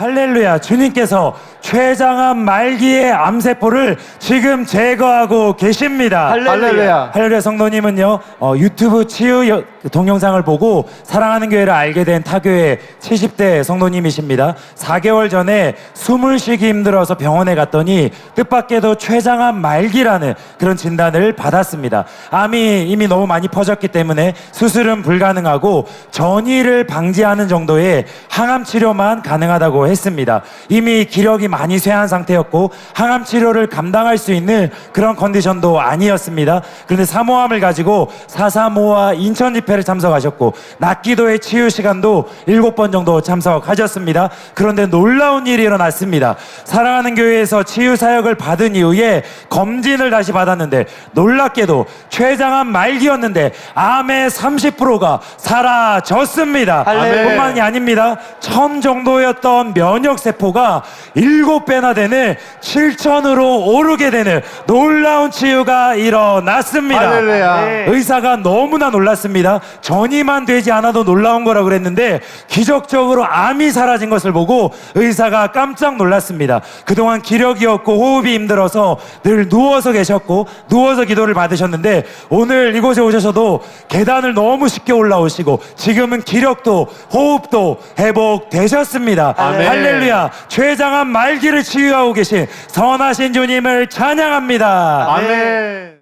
할렐루야 주님께서 췌장암 말기의 암세포를 지금 제거하고 계십니다. 할렐루야. 할렐루야 성도님은요 어, 유튜브 치유 여- 동영상을 보고 사랑하는 교회를 알게 된 타교의 70대 성도님이십니다. 4개월 전에 숨을 쉬기 힘들어서 병원에 갔더니 뜻밖에도 췌장암 말기라는 그런 진단을 받았습니다. 암이 이미 너무 많이 퍼졌기 때문에 수술은 불가능하고 전이를 방지하는 정도의 항암 치료만 가능하다고 했습니다. 이미 기력이 많이 쇠한 상태였고 항암 치료를 감당할 수 있는 그런 컨디션도 아니었습니다. 그런데 사모함을 가지고 사사모와 인천 집 회를 참석하셨고 낮 기도의 치유 시간도 일곱 번 정도 참석하셨습니다. 그런데 놀라운 일이 일어났습니다. 사랑하는 교회에서 치유 사역을 받은 이후에 검진을 다시 받았는데 놀랍게도 췌장암 말기였는데 암의 30%가 사라졌습니다. 할렐루야. 뿐만이 아닙니다. 천 정도였던 면역 세포가 일곱 배나 되는 7천으로 오르게 되는 놀라운 치유가 일어났습니다. 할렐루야. 네. 의사가 너무나 놀랐습니다. 전이만 되지 않아도 놀라운 거라 그랬는데 기적적으로 암이 사라진 것을 보고 의사가 깜짝 놀랐습니다. 그동안 기력이 없고 호흡이 힘들어서 늘 누워서 계셨고 누워서 기도를 받으셨는데 오늘 이곳에 오셔서도 계단을 너무 쉽게 올라오시고 지금은 기력도 호흡도 회복되셨습니다. 아멘. 할렐루야. 췌장암 말기를 치유하고 계신 선하신 주님을 찬양합니다. 아멘.